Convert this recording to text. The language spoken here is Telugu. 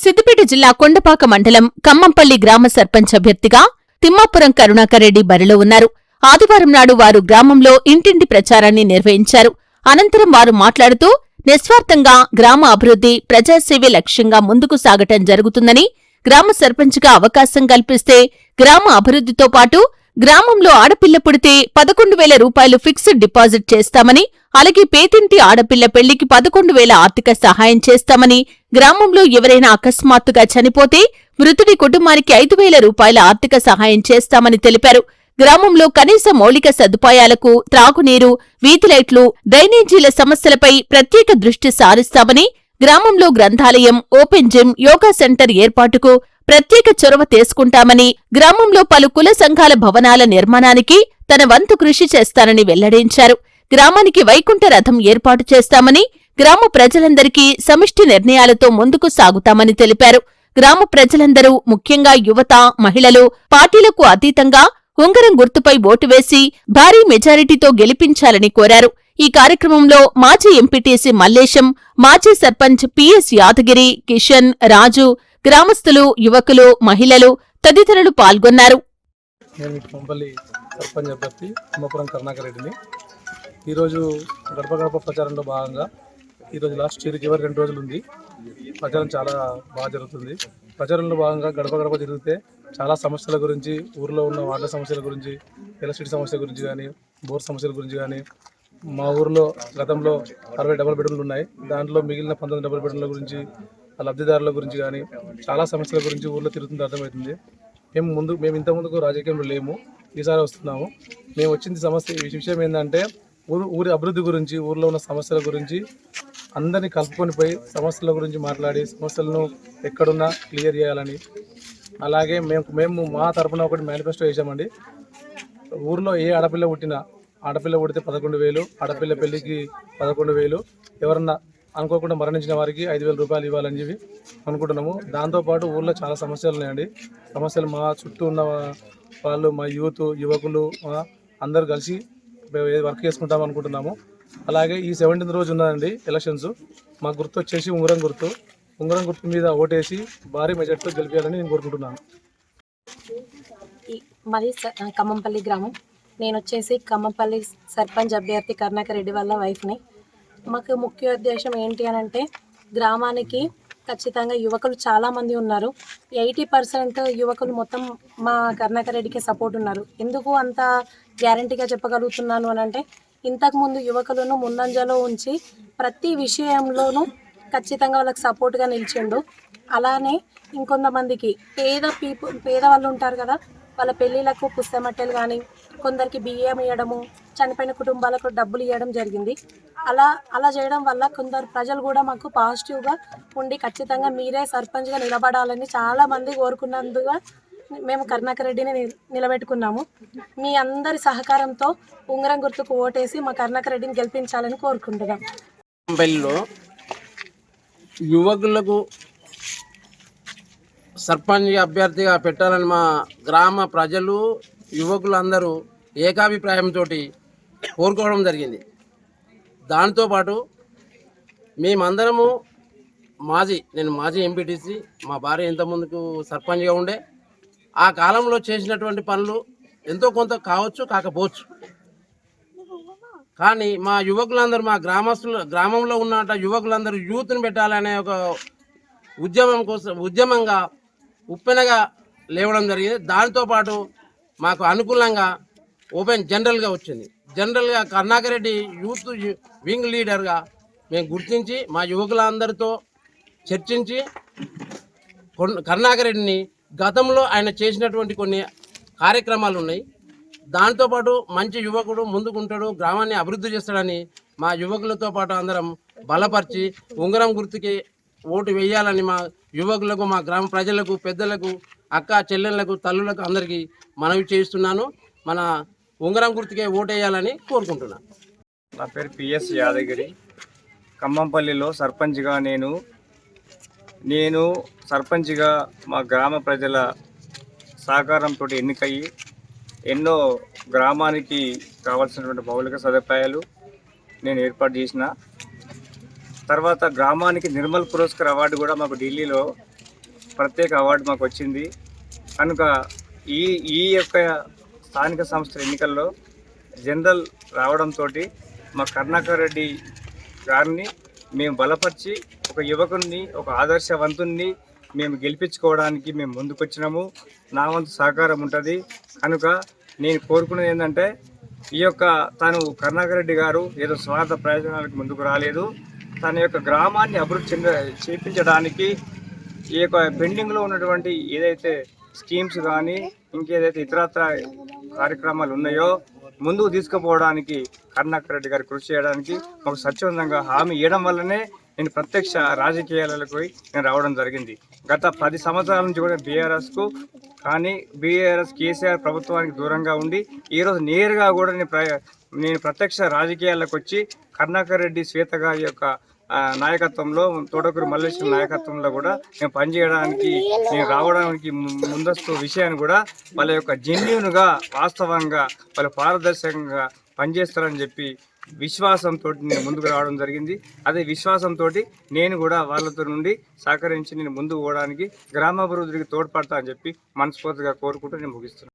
సిద్దిపేట జిల్లా కొండపాక మండలం కమ్మంపల్లి గ్రామ సర్పంచ్ అభ్యర్థిగా తిమ్మాపురం కరుణాకర్రెడ్డి బరిలో ఉన్నారు. ఆదివారం నాడు వారు గ్రామంలో ఇంటింటి ప్రచారాన్ని నిర్వహించారు. అనంతరం వారు మాట్లాడుతూ నిస్వార్థంగా గ్రామ అభివృద్ధి ప్రజాసేవే లక్ష్యంగా ముందుకు సాగటం జరుగుతుందని గ్రామ సర్పంచ్గా అవకాశం కల్పిస్తే గ్రామ అభివృద్ధితో పాటు గ్రామంలో ఆడపిల్ల పుడితే పదకొండు వేల రూపాయలు ఫిక్స్డ్ డిపాజిట్ చేస్తామని అలాగే పేతింటి ఆడపిల్ల పెళ్ళికి పదకొండు వేల ఆర్థిక సహాయం చేస్తామని గ్రామంలో ఎవరైనా అకస్మాత్తుగా చనిపోతే మృతుడి కుటుంబానికి ఐదు వేల రూపాయల ఆర్థిక సహాయం చేస్తామని తెలిపారు. గ్రామంలో కనీస మౌలిక సదుపాయాలకు త్రాగునీరు వీధిలైట్లు డ్రైనేజీల సమస్యలపై ప్రత్యేక దృష్టి సారిస్తామని గ్రామంలో గ్రంథాలయం ఓపెన్ జిమ్ యోగా సెంటర్ ఏర్పాటుకు ప్రత్యేక చొరవ తీసుకుంటామని గ్రామంలో పలు కుల సంఘాల భవనాల నిర్మాణానికి తన వంతు కృషి చేస్తానని వెల్లడించారు. గ్రామానికి వైకుంఠ రథం ఏర్పాటు చేస్తామని గ్రామ ప్రజలందరికీ సమిష్టి నిర్ణయాలతో ముందుకు సాగుతామని తెలిపారు. గ్రామ ప్రజలందరూ ముఖ్యంగా యువత మహిళలు పార్టీలకు అతీతంగా ఉంగరం గుర్తుపై ఓటు వేసి భారీ మెజారిటీతో గెలిపించాలని కోరారు. ఈ కార్యక్రమంలో మాజీ ఎంపీటీసీ మల్లేశం మాజీ సర్పంచ్ పిఎస్ యాదగిరి కిషన్ రాజు గ్రామస్తులు యువకులు మహిళలు తదితరులు పాల్గొన్నారు. నేను సర్పంచ్ అభ్యర్థి రెడ్డిని. ఈరోజు గడప గడప ప్రచారంలో భాగంగా ఈరోజు లాస్ట్ ఇయర్కి ఎవరు రెండు రోజులు ఉంది. ప్రచారం చాలా బాగా జరుగుతుంది. ప్రచారంలో భాగంగా గడప గడప తిరిగితే చాలా సమస్యల గురించి ఊర్లో ఉన్న వాటర్ సమస్యల గురించి ఎలక్ట్రిసిటీ సమస్య గురించి కానీ బోర్ సమస్యల గురించి కానీ మా ఊర్లో గతంలో అరవై డబుల్ బెడ్రూమ్లు ఉన్నాయి. దాంట్లో మిగిలిన పంతొమ్మిది డబుల్ బెడ్రూమ్ల గురించి లబ్ధిదారుల గురించి కానీ చాలా సమస్యల గురించి ఊర్లో తిరుగుతుంది అర్థమవుతుంది. మేము ముందు మేము ఇంత ముందుకు రాజకీయంలో లేము. ఈసారి వస్తున్నాము. మేము వచ్చింది సమస్య ఈ విషయం ఏంటంటే ఊరు ఊరి అభివృద్ధి గురించి ఊర్లో ఉన్న సమస్యల గురించి అందరినీ కలుపుకొని పోయి సమస్యల గురించి మాట్లాడి సమస్యలను ఎక్కడున్నా క్లియర్ చేయాలని. అలాగే మేము మేము మా తరపున ఒకటి మేనిఫెస్టో వేసామండి ఊర్లో ఏ ఆడపిల్ల పుట్టినా ఆడపిల్ల పుడితే పదకొండు వేలు ఆడపిల్ల పెళ్ళికి పదకొండు వేలు. ఎవరన్నా అనుకోకుండా మరణించిన వారికి ఐదు వేల రూపాయలు ఇవ్వాలని చెప్పి అనుకుంటున్నాము. దాంతోపాటు ఊర్లో చాలా సమస్యలు ఉన్నాయండి. సమస్యలు మా చుట్టూ ఉన్న వాళ్ళు మా యూత్ యువకులు అందరూ కలిసి వర్క్ చేసుకుంటాం అనుకుంటున్నాము. అలాగే ఈ సెవెంటీన్త్ రోజు ఉన్నదండి ఎలక్షన్స్ మా గుర్తు వచ్చేసి ఉంగరం గుర్తు. ఉంగరం గుర్తు మీద ఓటేసి భారీ మెజార్టీతో గెలిపేయాలని నేను కోరుకుంటున్నాను. మరి మాది స- ఖమ్మంపల్లి గ్రామం. నేను వచ్చేసి ఖమ్మంపల్లి సర్పంచ్ అభ్యర్థి కరుణాకర్ రెడ్డి వాళ్ళ వైఫ్ని మాకు ముఖ్య ఉద్దేశం ఏంటి అని అంటే గ్రామానికి ఖచ్చితంగా యువకులు చాలామంది ఉన్నారు. ఎయిటీ పర్సెంట్ యువకులు మొత్తం మా కర్ణాకర్ రెడ్డికి సపోర్ట్ ఉన్నారు. ఎందుకు అంత గ్యారంటీగా చెప్పగలుగుతున్నాను అని అంటే ఇంతకుముందు యువకులను ముందంజలో ఉంచి ప్రతి విషయంలోనూ ఖచ్చితంగా వాళ్ళకి సపోర్ట్గా నిలిచిండు. అలానే ఇంకొంతమందికి పేద పీపుల్ పేదవాళ్ళు ఉంటారు కదా వాళ్ళ పెళ్ళిళ్ళకు పుస్తమట్టెలు కానీ కొందరికి బియ్యం ఇవ్వడము చనిపోయిన కుటుంబాలకు డబ్బులు ఇవ్వడం జరిగింది. అలా అలా చేయడం వల్ల కొందరు ప్రజలు కూడా మాకు పాజిటివ్గా ఉండి ఖచ్చితంగా మీరే సర్పంచ్గా నిలబడాలని చాలామంది కోరుకున్నందుగా మేము కరుణాకర్ రెడ్డిని నిలబెట్టుకున్నాము. మీ అందరి సహకారంతో ఉంగరం గుర్తుకు ఓటేసి మా కరుణాకర్ రెడ్డిని గెలిపించాలని కోరుకుంటున్నాం. బెల్లో యువకులకు సర్పంచ్ అభ్యర్థిగా పెట్టాలని మా గ్రామ ప్రజలు యువకులు అందరూ ఏకాభిప్రాయంతో కోరుకోవడం జరిగింది. దాంతోపాటు మేమందరము మాజీ నేను మాజీ ఎంపీటీసీ మా భార్య ఇంతకుముందుకు సర్పంచ్గా ఉండే. ఆ కాలంలో చేసినటువంటి పనులు ఎంతో కొంత కావచ్చు కాకపోవచ్చు. కానీ మా యువకులందరూ మా గ్రామస్తులు గ్రామంలో ఉన్న యువకులందరూ యూత్ని పెట్టాలనే ఒక ఉద్యమం కోసం ఉద్యమంగా ఉప్పెనగా లేవడం జరిగింది. దాంతోపాటు మాకు అనుకూలంగా ఓపెన్ జనరల్గా వచ్చింది. జనరల్గా కరుణాకర్ రెడ్డి యూత్ వింగ్ లీడర్గా మేము గుర్తించి మా యువకులందరితో చర్చించి కొన్- రెడ్డిని గతంలో ఆయన చేసినటువంటి కొన్ని కార్యక్రమాలు ఉన్నాయి. దాంతోపాటు మంచి యువకుడు ముందుకుంటాడు గ్రామాన్ని అభివృద్ధి చేస్తాడని మా యువకులతో పాటు అందరం బలపరిచి ఉంగరం గుర్తుకి ఓటు వేయాలని మా యువకులకు మా గ్రామ ప్రజలకు పెద్దలకు అక్క చెల్లెళ్ళకు తల్లులకు అందరికీ మనవి చేస్తున్నాను మన ఉంగరం గుర్తుకే ఓటేయాలని కోరుకుంటున్నాను నా పేరు పిఎస్ యాదగిరి. ఖమ్మంపల్లిలో సర్పంచ్గా నేను నేను సర్పంచ్గా మా గ్రామ ప్రజల సహకారంతో ఎన్నికయ్యి ఎన్నో గ్రామానికి కావాల్సినటువంటి మౌలిక సదుపాయాలు నేను ఏర్పాటు చేసిన. తర్వాత గ్రామానికి నిర్మల్ పురస్కార్ అవార్డు కూడా మాకు ఢిల్లీలో ప్రత్యేక అవార్డు మాకు వచ్చింది. కనుక ఈ ఈ యొక్క స్థానిక సంస్థల ఎన్నికల్లో జనరల్ రావడంతో మా కర్ణాకర్ రెడ్డి గారిని మేము బలపరిచి ఒక యువకుడిని ఒక ఆదర్శవంతుణ్ణి మేము గెలిపించుకోవడానికి మేము ముందుకొచ్చినాము. నా వంతు సహకారం ఉంటుంది. కనుక నేను కోరుకునేది ఏంటంటే ఈ యొక్క తను కర్ణాకర్ రెడ్డి గారు ఏదో స్వార్థ ప్రయోజనాలకు ముందుకు రాలేదు. తన యొక్క గ్రామాన్ని అభివృద్ధి చెంద చేపించడానికి ఈ యొక్క పెండింగ్లో ఉన్నటువంటి ఏదైతే స్కీమ్స్ కానీ ఇంకేదైతే ఇతరత్ర కార్యక్రమాలు ఉన్నాయో ముందుకు తీసుకుపోవడానికి కరుణాకర్ రెడ్డి గారు కృషి చేయడానికి ఒక స్వచ్ఛందంగా హామీ ఇవ్వడం వల్లనే నేను ప్రత్యక్ష రాజకీయాలకు నేను రావడం జరిగింది. గత పది సంవత్సరాల నుంచి కూడా బీఆర్ఎస్కు కానీ బీఆర్ఎస్ కేసీఆర్ ప్రభుత్వానికి దూరంగా ఉండి ఈరోజు నేరుగా కూడా నేను ప్ర- నేను ప్రత్యక్ష రాజకీయాలకు వచ్చి కరుణాకర్ రెడ్డి శ్వేత గారి యొక్క నాయకత్వంలో తోటకూరు మల్లేశ్వర నాయకత్వంలో కూడా నేను పనిచేయడానికి నేను రావడానికి ముందస్తు విషయాన్ని కూడా వాళ్ళ యొక్క జెన్యున్గా వాస్తవంగా వాళ్ళు పారదర్శకంగా పనిచేస్తారని చెప్పి విశ్వాసంతో నేను ముందుకు రావడం జరిగింది. అదే విశ్వాసంతో నేను కూడా వాళ్ళతో నుండి సహకరించి నేను ముందుకు పోవడానికి గ్రామాభివృద్ధికి తోడ్పడతా అని చెప్పి మనస్ఫూర్తిగా కోరుకుంటూ నేను ముగిస్తున్నాను.